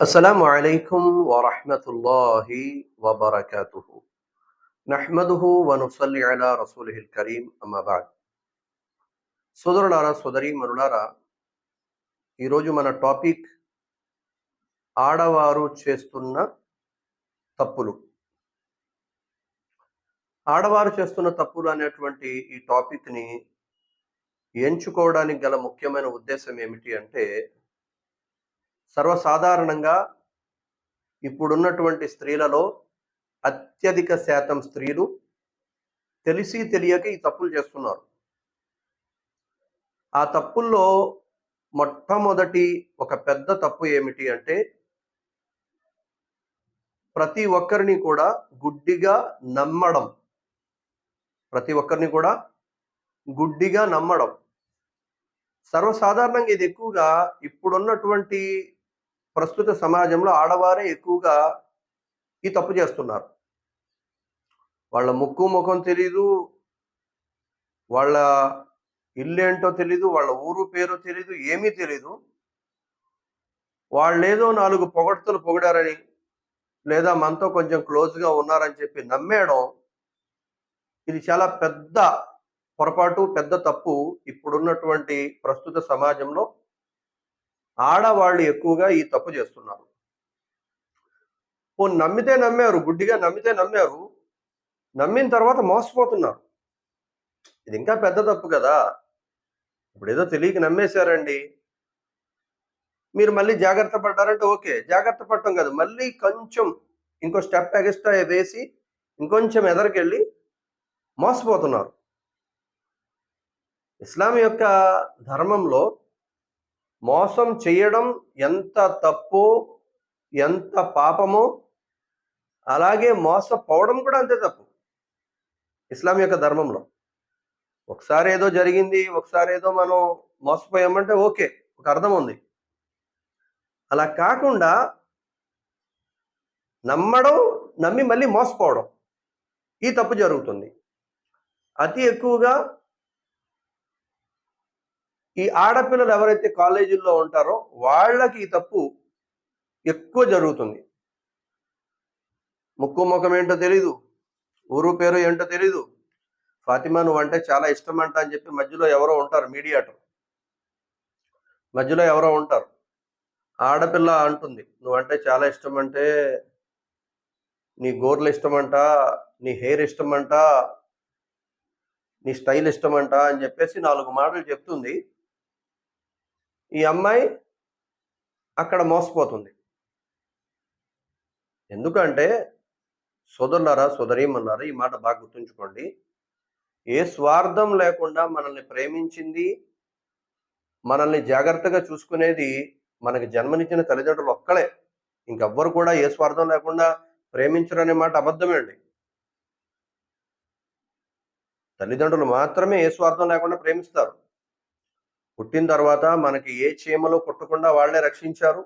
السلام عليكم ورحمة الله وبركاته نحمده ونصلي على رسوله الكريم أما بعد సోదరులారా సోదరి మనులారా ఈరోజు మన టాపిక్ ఆడవారు చేస్తున్న తప్పులు ఆడవారు చేస్తున్న తప్పులు అనేటువంటి ఈ టాపిక్ని ఎంచుకోవడానికి గల ముఖ్యమైన ఉద్దేశం ఏమిటి అంటే సర్వసాధారణంగా ఇప్పుడున్నటువంటి స్త్రీలలో అత్యధిక శాతం స్త్రీలు తెలిసి తెలియక ఈ తప్పులు చేస్తున్నారు. ఆ తప్పుల్లో మొట్టమొదటి ఒక పెద్ద తప్పు ఏమిటి అంటే ప్రతి ఒక్కరిని కూడా గుడ్డిగా నమ్మడం. ప్రతి ఒక్కరిని కూడా గుడ్డిగా నమ్మడం. సర్వసాధారణంగా ఇది ఎక్కువగా ఇప్పుడున్నటువంటి ప్రస్తుత సమాజంలో ఆడవారే ఎక్కువగా ఈ తప్పు చేస్తున్నారు. వాళ్ళ ముక్కు ముఖం తెలీదు వాళ్ళ ఇల్లు ఏంటో తెలీదు వాళ్ళ ఊరు పేరు తెలీదు ఏమీ తెలీదు. వాళ్ళేదో నాలుగు పొగడ్తలు పొగిడారని లేదా మనతో కొంచెం క్లోజ్గా ఉన్నారని చెప్పి నమ్మేయడం ఇది చాలా పెద్ద పొరపాటు పెద్ద తప్పు ఇప్పుడున్నటువంటి ప్రస్తుత సమాజంలో ఆడవాళ్ళు ఎక్కువగా ఈ తప్పు చేస్తున్నారు. ఓ నమ్మితే నమ్మారు గుడ్డిగా నమ్మితే నమ్మారు నమ్మిన తర్వాత మోసపోతున్నారు. ఇది ఇంకా పెద్ద తప్పు కదా. ఇప్పుడు ఏదో తెలియక నమ్మేశారండి. మీరు మళ్ళీ జాగ్రత్త పడ్డారంటే ఓకే. జాగ్రత్త పడటం కాదు. మళ్ళీ కొంచెం ఇంకో స్టెప్ ఎగస్ట్రా వేసి ఇంకొంచెం ఎదరికెళ్ళి మోసపోతున్నారు. ఇస్లాం యొక్క ధర్మంలో మోసం చేయడం ఎంత తప్పు ఎంత పాపమో? అలాగే మోసపోవడం కూడా అంతే తప్పు. ఇస్లాం యొక్క ధర్మంలో. ఒకసారి ఏదో జరిగింది ఒకసారి ఏదో మనం మోసపోయామంటే ఓకే ఒక అర్థం ఉంది. అలా కాకుండా నమ్మడం నమ్మి మళ్ళీ మోసపోవడం ఈ తప్పు జరుగుతుంది. అతి ఎక్కువగా ఈ ఆడపిల్లలు ఎవరైతే కాలేజీల్లో ఉంటారో వాళ్ళకి ఈ తప్పు ఎక్కువ జరుగుతుంది. ముక్కు ముఖం ఏంటో తెలీదు ఊరు పేరు ఏంటో తెలీదు. ఫాతిమా నువ్వు అంటే చాలా ఇష్టం అంట అని చెప్పి మధ్యలో ఎవరో ఉంటారు మీడియాటర్. మధ్యలో ఎవరో ఉంటారు. ఆడపిల్ల అంటుంది నువ్వంటే చాలా ఇష్టం అంటే నీ గోర్లు ఇష్టమంట నీ హెయిర్ ఇష్టమంట నీ స్టైల్ ఇష్టమంట అని చెప్పేసి నాలుగు మాటలు చెప్తుంది. ఈ అమ్మాయి అక్కడ మోసపోతుంది. ఎందుకంటే సోదరులారా సోదరీమన్నారా ఈ మాట బాగా గుర్తుంచుకోండి. ఏ స్వార్థం లేకుండా మనల్ని ప్రేమించింది మనల్ని జాగ్రత్తగా చూసుకునేది మనకి జన్మనిచ్చిన తల్లిదండ్రులు ఒక్కలే. ఇంకెవ్వరు కూడా ఏ స్వార్థం లేకుండా ప్రేమించరు అనే మాట అబద్ధమేండి తల్లిదండ్రులు మాత్రమే ఏ స్వార్థం లేకుండా ప్రేమిస్తారు. పుట్టిన తర్వాత మనకి ఏ చీమలు కుట్టకుండా వాళ్ళే రక్షించారు?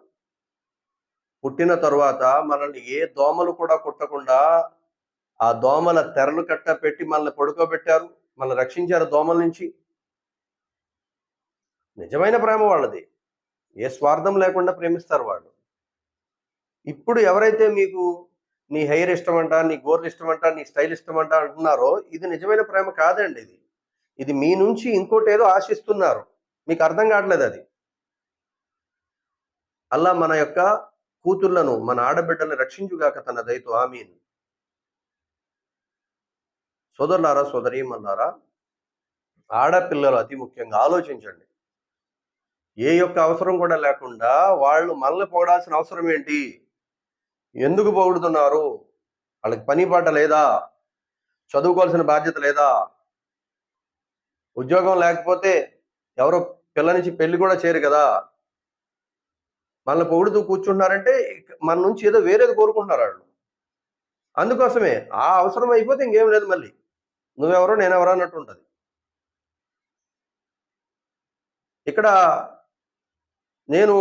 పుట్టిన తర్వాత మనల్ని ఏ దోమలు కూడా కుట్టకుండా ఆ దోమల తెరలు కట్ట పెట్టి మనల్ని పడుకోబెట్టారు? మనల్ని రక్షించారు దోమల నుంచి? నిజమైన ప్రేమ వాళ్ళది. ఏ స్వార్థం లేకుండా ప్రేమిస్తారు వాళ్ళు. ఇప్పుడు ఎవరైతే మీకు నీ హెయిర్ ఇష్టమంట నీ గోర్లు ఇష్టమంట నీ స్టైల్ ఇష్టమంట అంటున్నారో ఇది నిజమైన ప్రేమ కాదండి ఇది. ఇది మీ నుంచి ఇంకోటి ఏదో ఆశిస్తున్నారు. మీకు అర్థం కావట్లేదు అది. అల్లా మన యొక్క కూతుర్లను మన ఆడబిడ్డల్ని రక్షించుగాక తన దయతో ఆమీన్. సోదరులారా సోదరీమన్నారా ఆడపిల్లలు అతి ముఖ్యంగా ఆలోచించండి. ఏ యొక్క అవసరం కూడా లేకుండా వాళ్ళు మనల్ని పొగడాల్సిన అవసరం ఏంటి? ఎందుకు పొగుడుతున్నారు? వాళ్ళకి పని పాట లేదా? చదువుకోవాల్సిన బాధ్యత లేదా? ఉద్యోగం లేకపోతే ఎవరో పిల్లనిచ్చి పెళ్ళి కూడా చేయరు కదా. మనల్ని పొగుడుతూ కూర్చుంటున్నారంటే మన నుంచి ఏదో వేరేది కోరుకుంటున్నారు వాళ్ళు. అందుకోసమే ఆ అవసరం అయిపోతే ఇంకేం లేదు మళ్ళీ. నువ్వెవరో నేనెవరో అన్నట్టు ఉంటుంది. ఇక్కడ నేను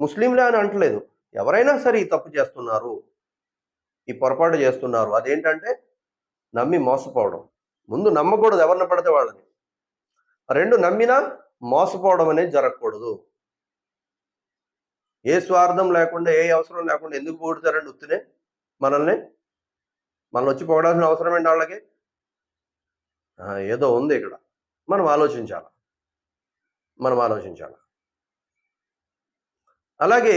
ముస్లింలే అని అంటలేదు. ఎవరైనా సరే ఈ తప్పు చేస్తున్నారు. ఈ పొరపాటు చేస్తున్నారు. అదేంటంటే నమ్మి మోసపోవడం. ముందు నమ్మకూడదు ఎవరిని పడితే వాళ్ళని. రెండు నమ్మినా మోసపోవడం అనేది జరగకూడదు. ఏ స్వార్థం లేకుండా ఏ అవసరం లేకుండా ఎందుకు పొగుడుతారండి ఉత్తినే? మనల్ని? మనల్ని వచ్చి పొగడాల్సిన అవసరం ఏంటి వాళ్ళకి? ఏదో ఉంది ఇక్కడ. మనం ఆలోచించాలి? మనం ఆలోచించాలి? అలాగే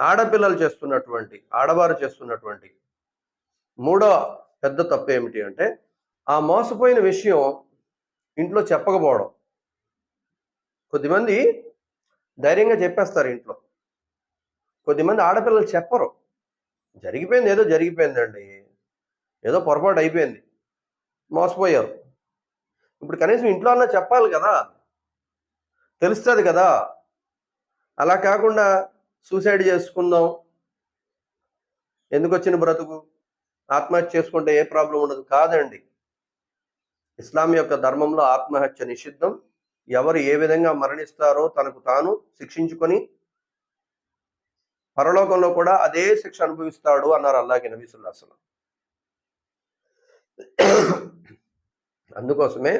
ఆడపిల్లలు చేస్తున్నటువంటి ఆడవారు చేస్తున్నటువంటి మూడో పెద్ద తప్పు ఏమిటి అంటే ఆ మోసపోయిన విషయం ఇంట్లో చెప్పకపోవడం. కొద్దిమంది ధైర్యంగా చెప్పేస్తారు ఇంట్లో. కొద్దిమంది ఆడపిల్లలు చెప్పరు. జరిగిపోయింది ఏదో జరిగిపోయిందండి. ఏదో పొరపాటు అయిపోయింది. మోసపోయారు. ఇప్పుడు కనీసం ఇంట్లో అన్నా చెప్పాలి కదా. తెలుస్తుంది కదా. అలా కాకుండా సూసైడ్ చేసుకుందాం. ఎందుకు వచ్చిన బ్రతుకు? ఆత్మహత్య చేసుకుంటే ఏ ప్రాబ్లం ఉండదు. కాదండి. ఇస్లాం యొక్క ధర్మంలో ఆత్మహత్య నిషిద్ధం. ఎవరు ఏ విధంగా మరణిస్తారో తనకు తాను శిక్షించుకొని పరలోకంలో కూడా అదే శిక్ష అనుభవిస్తాడు అన్నారు అల్లాకి నబీసుల్లా అసలు అందుకోసమే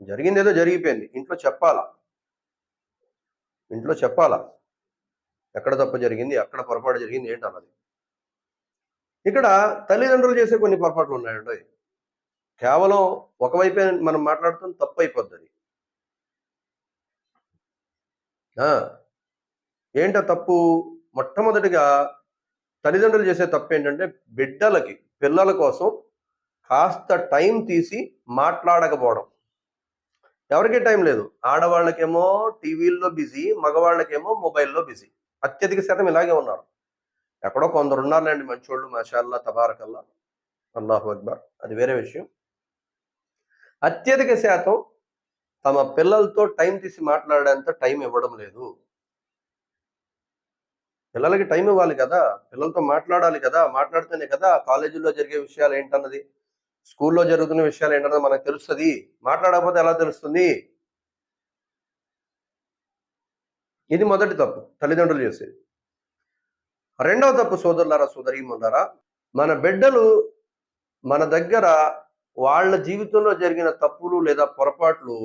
జరిగింది ఏదో జరిగిపోయింది. ఇంట్లో చెప్పాలా? ఇంట్లో చెప్పాలా? ఎక్కడ తప్పు జరిగింది? ఎక్కడ పొరపాటు జరిగింది? ఏంటి అన్నది? ఇక్కడ తల్లిదండ్రులు చేసే కొన్ని పొరపాట్లు ఉన్నాయండి. కేవలం ఒకవైపే మనం మాట్లాడుతున్న తప్పు అయిపోద్ది అది ఆ, ఏంట తప్పు? మొట్టమొదటిగా తల్లిదండ్రులు చేసే తప్పు ఏంటంటే బిడ్డలకి పిల్లల కోసం కాస్త టైం తీసి మాట్లాడకపోవడం. ఎవరికీ టైం లేదు. ఆడవాళ్ళకేమో టీవీల్లో బిజీ మగవాళ్ళకేమో మొబైల్లో బిజీ. అత్యధిక శాతం ఇలాగే ఉన్నారు. ఎక్కడో కొందరు ఉన్నారులేండి మంచోళ్ళు మషాల్లా తబారకల్లా. అల్లాహు అక్బర్. అది వేరే విషయం. అత్యధిక శాతం తమ పిల్లలతో టైం తీసి మాట్లాడేంత టైం ఇవ్వడం లేదు. పిల్లలకి టైం ఇవ్వాలి కదా పిల్లలతో మాట్లాడాలి కదా మాట్లాడితేనే కదా కాలేజీలో జరిగే విషయాలు ఏంటన్నది స్కూల్లో జరుగుతున్న విషయాలు ఏంటన్నది మనకు తెలుస్తుంది. మాట్లాడకపోతే ఎలా తెలుస్తుంది? ఇది మొదటి తప్పు తల్లిదండ్రులు చేసేది. రెండవ తప్పు సోదరులారా సోదరీమన్నారా మన బిడ్డలు మన దగ్గర వాళ్ళ జీవితంలో జరిగిన తప్పులు లేదా పొరపాట్లు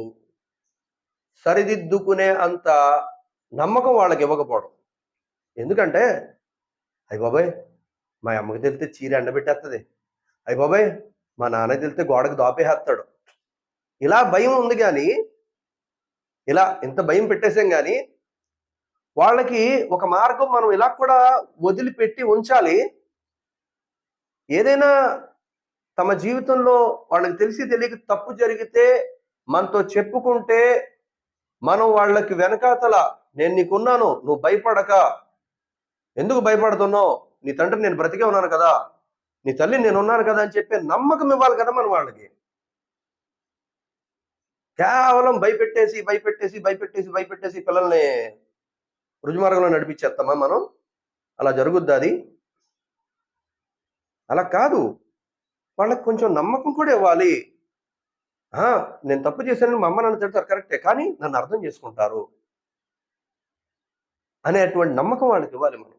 సరిదిద్దుకునే అంత నమ్మకం వాళ్ళకి ఇవ్వకపోవడం. ఎందుకంటే అయ్య బాబాయ్ మా అమ్మకి తెలితే చీర ఎండబెట్టేస్తుంది అయ్య బాబాయ్ మా నాన్న తెలితే గోడకు దాపేసేస్తాడు. ఇలా భయం ఉంది కానీ ఇలా ఇంత భయం పెట్టేసాం కానీ వాళ్ళకి ఒక మార్గం మనం ఇలా కూడా వదిలిపెట్టి ఉంచాలి. ఏదైనా తమ జీవితంలో వాళ్ళకి తెలిసి తెలియక తప్పు జరిగితే మనతో చెప్పుకుంటే మనం వాళ్ళకి వెనకాతల నేను నీకున్నాను నువ్వు భయపడక. ఎందుకు భయపడుతున్నావు? నీ తండ్రి నేను బ్రతికే ఉన్నాను కదా. నీ తల్లి నేను ఉన్నాను కదా అని చెప్పే నమ్మకం ఇవ్వాలి కదా మనం వాళ్ళకి. కేవలం భయపెట్టేసి భయపెట్టేసి భయపెట్టేసి భయపెట్టేసి పిల్లల్ని రుజుమార్గంలో నడిపించేస్తామా మనం? అలా జరుగుద్ది అది? అలా కాదు. వాళ్ళకి కొంచెం నమ్మకం కూడా ఇవ్వాలి. నేను తప్పు చేశానని మా అమ్మ నన్ను తిడతారు కరెక్టే. కానీ నన్ను అర్థం చేసుకుంటారు అనేటువంటి నమ్మకం వాళ్ళకి ఇవ్వాలి మనం.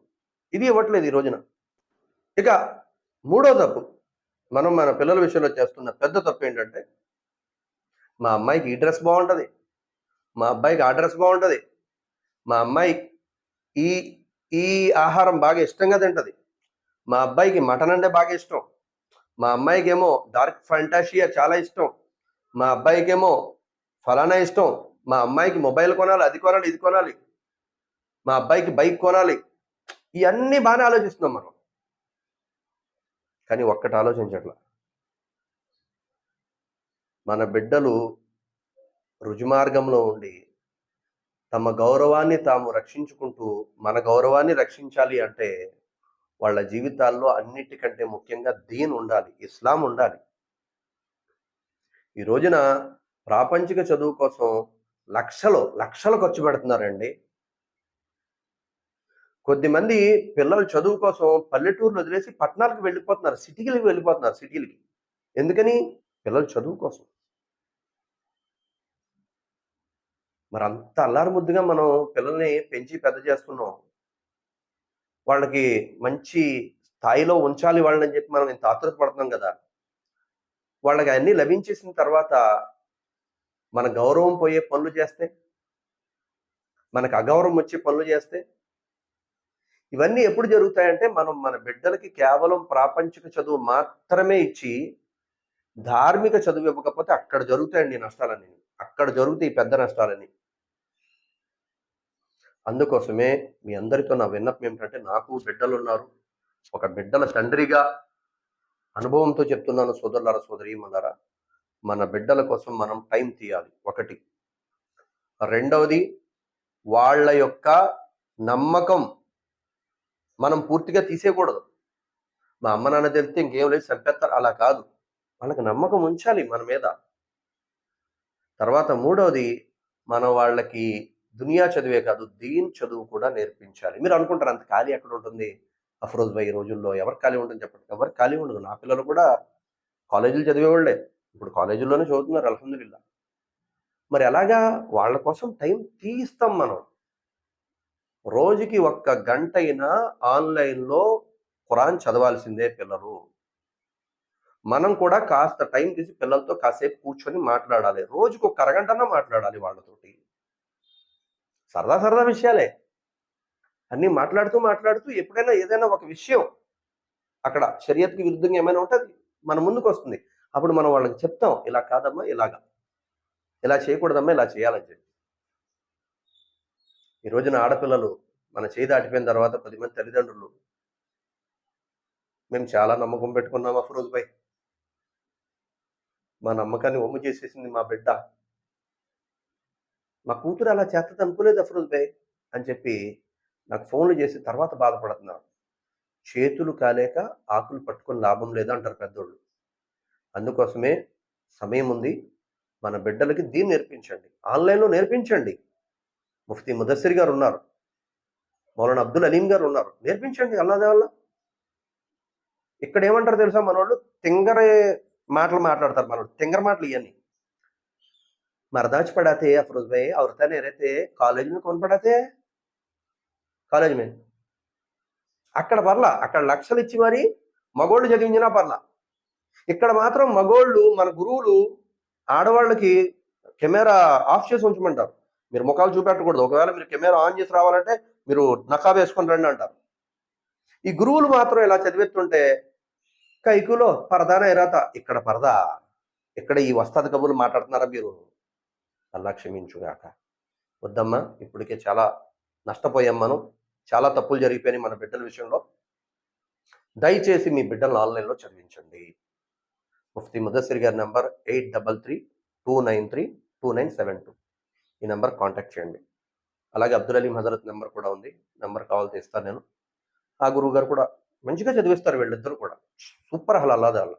ఇది ఇవ్వట్లేదు ఈ రోజున. ఇక మూడో తప్పు. మనం మన పిల్లల విషయంలో చేస్తున్న పెద్ద తప్పు ఏంటంటే మా అమ్మాయికి ఈ డ్రెస్ బాగుంటుంది. మా అబ్బాయికి ఆ డ్రెస్ బాగుంటుంది. మా అమ్మాయి ఈ ఈ ఆహారం బాగా ఇష్టంగా తింటది. మా అబ్బాయికి మటన్ అంటే బాగా ఇష్టం. మా అమ్మాయికి ఏమో డార్క్ ఫ్యాంటాషియా చాలా ఇష్టం. మా అబ్బాయికేమో ఫలానా ఇష్టం. మా అమ్మాయికి మొబైల్ కొనాలి అది కొనాలి ఇది కొనాలి. మా అబ్బాయికి బైక్ కొనాలి. ఇవన్నీ బాగానే ఆలోచిస్తున్నాం మనం. కానీ ఒక్కటి ఆలోచించట్ల. మన బిడ్డలు రుజుమార్గంలో ఉండి తమ గౌరవాన్ని తాము రక్షించుకుంటూ మన గౌరవాన్ని రక్షించాలి అంటే వాళ్ళ జీవితాల్లో అన్నిటికంటే ముఖ్యంగా దీన్ ఉండాలి ఇస్లాం ఉండాలి. ఈ రోజున ప్రాపంచిక చదువు కోసం లక్షలు లక్షలు ఖర్చు పెడుతున్నారండి. కొద్దిమంది పిల్లలు చదువు కోసం పల్లెటూరులు వదిలేసి పట్టణాలకు వెళ్ళిపోతున్నారు సిటీలకు వెళ్ళిపోతున్నారు సిటీలకి. ఎందుకని? పిల్లలు చదువు కోసం. మరి అంత అల్లారు ముద్దుగా మనం పిల్లల్ని పెంచి పెద్ద చేస్తున్నాం. వాళ్ళకి మంచి స్థాయిలో ఉంచాలి వాళ్ళని చెప్పి మనం ఇంత ఆతృత పడుతున్నాం కదా. వాళ్ళకి అన్నీ లభించేసిన తర్వాత మన గౌరవం పోయే పనులు చేస్తే మనకు అగౌరవం వచ్చే పనులు చేస్తే ఇవన్నీ ఎప్పుడు జరుగుతాయంటే మనం మన బిడ్డలకి కేవలం ప్రాపంచిక చదువు మాత్రమే ఇచ్చి ధార్మిక చదువు ఇవ్వకపోతే అక్కడ జరుగుతాయండి ఈ నష్టాలన్నీ. అక్కడ జరుగుతాయి పెద్ద నష్టాలని అందుకోసమే మీ అందరితో నా విన్నపం ఏమిటంటే నాకు బిడ్డలు ఉన్నారు ఒక బిడ్డల తండ్రిగా అనుభవంతో చెప్తున్నాను సోదరులారా సోదరీమన్నారా మన బిడ్డల కోసం మనం టైం తీయాలి. ఒకటి. రెండవది వాళ్ళ యొక్క నమ్మకం మనం పూర్తిగా తీసేయకూడదు. మా అమ్మ నాన్న తెలిస్తే ఇంకేం లేదు చంపేస్తారు. అలా కాదు. వాళ్ళకి నమ్మకం ఉంచాలి మన మీద. తర్వాత మూడవది మనం వాళ్ళకి దునియా చదివే కాదు దీని చదువు కూడా నేర్పించాలి. మీరు అనుకుంటారు అంత ఖాళీ ఎక్కడ ఉంటుంది? అఫ్రోజ్ భాయ్ ఈ రోజుల్లో ఎవరు ఖాళీ ఉండదు చెప్పండి. ఎవరు ఖాళీ ఉండదు. నా పిల్లలు కూడా కాలేజీలు చదివేవాళ్ళే ఇప్పుడు కాలేజీల్లోనే చదువుతున్నారు అలహందుల్లా మరి అలాగా వాళ్ళ కోసం టైం తీస్తాం మనం. రోజుకి ఒక్క గంట అయినా ఆన్లైన్లో ఖురాన్ చదవాల్సిందే పిల్లలు. మనం కూడా కాస్త టైం తీసి పిల్లలతో కాసేపు కూర్చొని మాట్లాడాలి. రోజుకు ఒక అరగంటనా మాట్లాడాలి వాళ్ళతోటి. సరదా సరదా విషయాలే. అన్నీ మాట్లాడుతూ మాట్లాడుతూ ఎప్పుడైనా ఏదైనా ఒక విషయం అక్కడ షరియత్కి విరుద్ధంగా ఏమైనా ఉంటుంది మన ముందుకు వస్తుంది. అప్పుడు మనం వాళ్ళకి చెప్తాం ఇలా కాదమ్మా ఇలాగా. ఇలా చేయకూడదమ్మా ఇలా చేయాలని చెప్పి. ఈ రోజున ఆడపిల్లలు మన చేయి దాటిపోయిన తర్వాత పది మంది తల్లిదండ్రులు మేము చాలా నమ్మకం పెట్టుకున్నాం అఫరోజ్ భాయ్. మా నమ్మకాన్ని ఒమ్ము చేసేసింది మా బిడ్డ. మా కూతురు అలా చేస్తుంది అనుకోలేదు అఫరోజ్ భాయ్ అని చెప్పి నాకు ఫోన్లు చేసి తర్వాత బాధపడుతున్నారు. చేతులు కాలేక ఆకులు పట్టుకుని లాభం లేదా అంటారు పెద్దోళ్ళు. అందుకోసమే సమయం ఉంది. మన బిడ్డలకి దీన్ని నేర్పించండి. ఆన్లైన్లో నేర్పించండి. ముఫ్తీ ముదస్సిర్ గారు ఉన్నారు. మౌలన అబ్దుల్ అలీం గారు ఉన్నారు. నేర్పించండి అల్లాదే వల్ల ఇక్కడ ఏమంటారు తెలుసా మనోళ్ళు? తింగరే మాటలు మాట్లాడతారు మనోళ్ళు. తింగర మాటలు ఇవన్నీ మరదాచి పడాతే అఫ్రోజ్ భాయ్ అవరితనే ఎరైతే కాలేజీని కొనపడాతే కాలేజ్ మీద. అక్కడ పర్లా అక్కడ లక్షలు ఇచ్చి మరి మగోళ్ళు చదివించినా పర్లా. ఇక్కడ మాత్రం మగోళ్ళు మన గురువులు ఆడవాళ్ళకి కెమెరా ఆఫ్ చేసి ఉంచమంటారు. మీరు ముఖాలు చూపెట్టకూడదు. ఒకవేళ మీరు కెమెరా ఆన్ చేసి రావాలంటే మీరు నకాబ్ వేసుకొని రండి అంటారు. ఈ గురువులు మాత్రం ఇలా చదివిస్తుంటే కైకులో పరదాన ఎరాత ఇక్కడ పరదా? ఇక్కడ ఈ వస్తాది కబుర్లు మాట్లాడుతున్నారా మీరు? అలా క్షమించుగాక. వద్దమ్మా ఇప్పటికే చాలా నష్టపోయాం మనం. చాలా తప్పులు జరిగిపోయినాయి మన బిడ్డల విషయంలో. దయచేసి మీ బిడ్డలను ఆన్లైన్లో చదివించండి. ముఫ్తీ ముదస్సిర్ గారి number eight double three two nine three two nine seven two. ఈ నెంబర్ కాంటాక్ట్ చేయండి. అలాగే అబ్దుల్ అలీం హజరత్ నెంబర్ కూడా ఉంది. నెంబర్ కావాల్సి ఇస్తాను నేను. ఆ గురువు గారు కూడా మంచిగా చదివిస్తారు వీళ్ళిద్దరు కూడా. సూపర్ హల్ అల్లాదే అల్లా.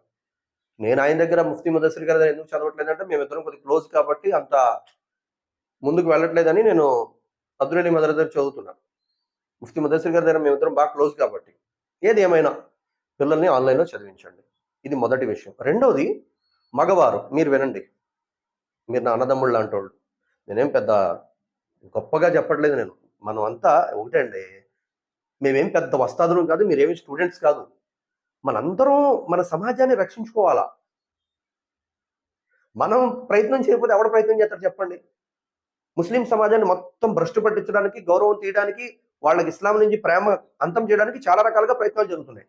నేను ఆయన దగ్గర ముఫ్తీ ముదస్సిర్ గారి దగ్గర ఎందుకు చదవట్లేదంటే మేమిద్దరం కొద్దిగా క్లోజ్ కాబట్టి అంత ముందుకు వెళ్ళట్లేదని నేను అబ్దుల్ అలీ మదర్ దగ్గర చదువుతున్నాను. ముఫ్తి ముదస్సిర్ గారి దగ్గర మేమిద్దరం బాగా క్లోజ్ కాబట్టి ఏది ఏమైనా పిల్లల్ని ఆన్లైన్లో చదివించండి. ఇది మొదటి విషయం. రెండవది మగవారు మీరు వినండి. మీరు నా అన్నదమ్ముళ్ళు లాంటి వాళ్ళు నేనేం పెద్ద గొప్పగా చెప్పట్లేదు నేను. మనం అంతా ఒకటే అండి. మేమేం పెద్ద వస్తాదులు కాదు మీరేమి స్టూడెంట్స్ కాదు. మనందరం మన సమాజాన్ని రక్షించుకోవాలా? మనం ప్రయత్నం చేయకపోతే ఎవడ ప్రయత్నం చేస్తారు చెప్పండి? ముస్లిం సమాజాన్ని మొత్తం భ్రష్టు పట్టించడానికి గౌరవం తీయడానికి వాళ్ళకి ఇస్లాం నుంచి ప్రేమ అంతం చేయడానికి చాలా రకాలుగా ప్రయత్నాలు జరుగుతున్నాయి.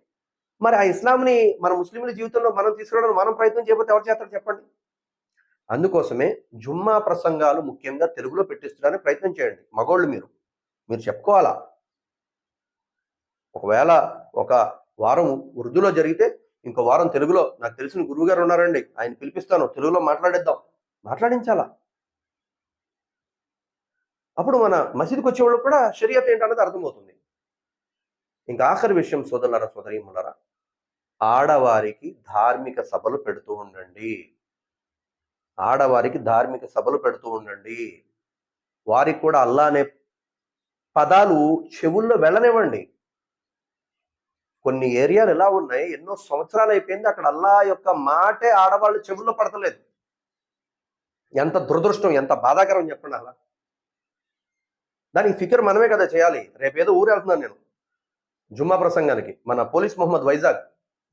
మరి ఆ ఇస్లాంని మన ముస్లింల జీవితంలో మనం తీసుకురావడానికి మనం ప్రయత్నం చేయబోతే ఎవరు చేస్తారు చెప్పండి? అందుకోసమే జుమ్మా ప్రసంగాలు ముఖ్యంగా తెలుగులో పెట్టించడానికి ప్రయత్నం చేయండి. మగోళ్ళు మీరు. మీరు చెప్పుకోవాలా? ఒకవేళ ఒక వారం ఉర్దూలో జరిగితే ఇంకో వారం తెలుగులో. నాకు తెలిసిన గురువు గారు ఉన్నారండి. ఆయన పిలిపిస్తాను. తెలుగులో మాట్లాడేద్దాం. మాట్లాడించాలా? అప్పుడు మన మసీదుకి వచ్చేవాళ్ళు కూడా షరియత్ ఏంటన్నది అర్థమవుతుంది. ఇంకా ఆఖరి విషయం సోదరులరా సోదరీములరా ఆడవారికి ధార్మిక సభలు పెడుతూ ఉండండి. ఆడవారికి ధార్మిక సభలు పెడుతూ ఉండండి. వారికి కూడా అల్లా అనే పదాలు చెవుల్లో వెళ్ళనివ్వండి. కొన్ని ఏరియాలు ఎలా ఉన్నాయి ఎన్నో సంవత్సరాలు అయిపోయింది అక్కడ అల్లా యొక్క మాటే ఆడవాళ్ళు చెవుల్లో పడతలేదు. ఎంత దురదృష్టం ఎంత బాధాకరం చెప్పండి అలా. దానికి ఫికర్ మనమే కదా చేయాలి. రేపేదో ఊరు వెళ్తున్నాను నేను. జుమ్మా ప్రసంగానికి మన పోలీస్ మొహమ్మద్ వైజాగ్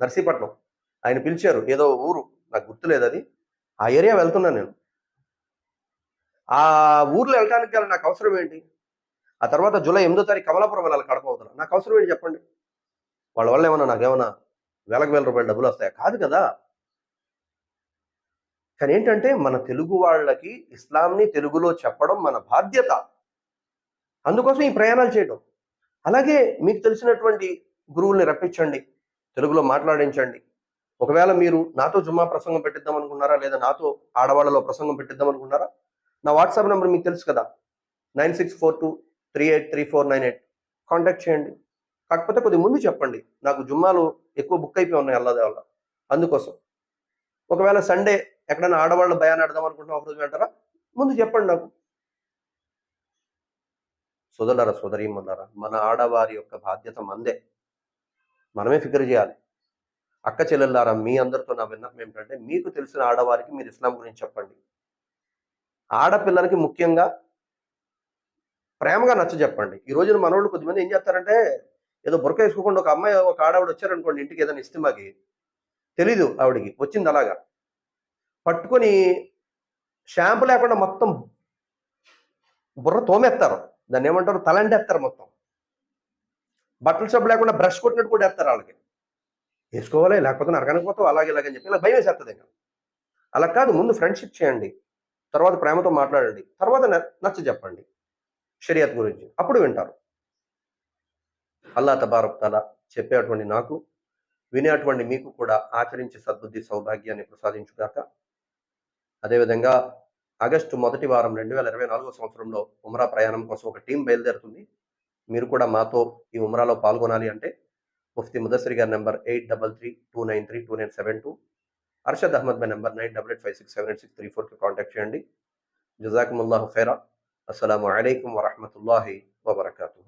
నర్సీపట్నం. ఆయన పిలిచారు ఏదో ఊరు నాకు గుర్తులేదు అది. ఆ ఏరియా వెళ్తున్నాను నేను. ఆ ఊర్లో వెళ్ళడానికి గల నాకు అవసరం ఏంటి? ఆ తర్వాత జూలై ఎనిమిదో తారీఖు కమలాపురం వెళ్ళాలి కడప అవుతున్నా. నాకు అవసరం ఏంటి చెప్పండి? వాళ్ళ వల్ల ఏమన్నా నాకేమన్నా వేలకు వేల రూపాయలు డబ్బులు వస్తాయా? కాదు కదా. కానీ ఏంటంటే మన తెలుగు వాళ్ళకి ఇస్లాంని తెలుగులో చెప్పడం మన బాధ్యత. అందుకోసం ఈ ప్రయాణాలు చేయడం అలాగే మీకు తెలిసినటువంటి గురువుల్ని రప్పించండి. తెలుగులో మాట్లాడించండి. ఒకవేళ మీరు నాతో జుమ్మా ప్రసంగం పెట్టిద్దాం అనుకున్నారా? లేదా నాతో ఆడవాళ్ళలో ప్రసంగం పెట్టిద్దాం అనుకున్నారా? నా వాట్సాప్ నెంబర్ మీకు తెలుసు కదా. Nine six four two three eight three four nine eight. Contact చేయండి. కాకపోతే కొద్ది ముందు చెప్పండి. నాకు జుమ్మాలు ఎక్కువ బుక్ అయిపోయి ఉన్నాయి అల్లాదే వల్ల అందుకోసం. ఒకవేళ సండే ఎక్కడైనా ఆడవాళ్ళ భయాన్ని ఆడదాం అనుకుంటున్నా ఒక రోజు ముందు చెప్పండి నాకు. సోదరులారా సోదరీమన్నారా మన ఆడవారి యొక్క బాధ్యత మందే. మనమే ఫికర్ చేయాలి. అక్క చెల్లెల్లారా మీ అందరితో నా విన్నపం ఏమిటంటే మీకు తెలిసిన ఆడవారికి మీరు ఇస్లాం గురించి చెప్పండి. ఆడపిల్లలకి ముఖ్యంగా ప్రేమగా నచ్చ చెప్పండి. ఈ రోజున మనోళ్ళు కొద్దిమంది ఏం చేస్తారంటే ఏదో బురక వేసుకోకుండా ఒక అమ్మాయి ఒక ఆడవాడు వచ్చారనుకోండి ఇంటికి ఏదైనా ఇస్తిమాకి తెలీదు ఆవిడికి వచ్చింది అలాగా. పట్టుకొని షాంపూ లేకుండా మొత్తం బుర్ర తోమేస్తారు. దాన్ని ఏమంటారు తలంటేస్తారు మొత్తం. బట్టల సబ్బు లేకుండా బ్రష్ కొట్టినట్టు కూడా వేస్తారు వాళ్ళకి. వేసుకోవాలి లేకపోతే నరకానికి పోతావు అలాగే ఇలాగని చెప్పి ఇలా భయం వేసేస్తుంది ఇంకా. అలా కాదు ముందు ఫ్రెండ్షిప్ చేయండి. తర్వాత ప్రేమతో మాట్లాడండి. తర్వాత నచ్చ చెప్పండి. షరియత్ గురించి. అప్పుడు వింటారు. అల్లా తబారక్ తలా చెప్పేటువంటి నాకు వినేటువంటి మీకు కూడా ఆచరించి సద్బుద్ధి సౌభాగ్యాన్ని ప్రసాదించుగాక. అదేవిధంగా ఆగస్టు మొదటి వారం రెండు వేల ఇరవై నాలుగో సంవత్సరంలో ఉమ్రా ప్రయాణం కోసం ఒక టీం బయలుదేరుతుంది. మీరు కూడా మాతో ఈ ఉమ్రాలో పాల్గొనాలి అంటే ముఫ్తీ ముదస్సరి గారి number eight double three two nine three two nine seven two Arshad Ahmad by number nine double eight five six seven eight six three ఫోర్కి కాంటాక్ట్ చేయండి. జజాకుముల్లాహు ఖైరా. అస్సలం అయికం వరహమతుల్లాహి వబర్కాతూ.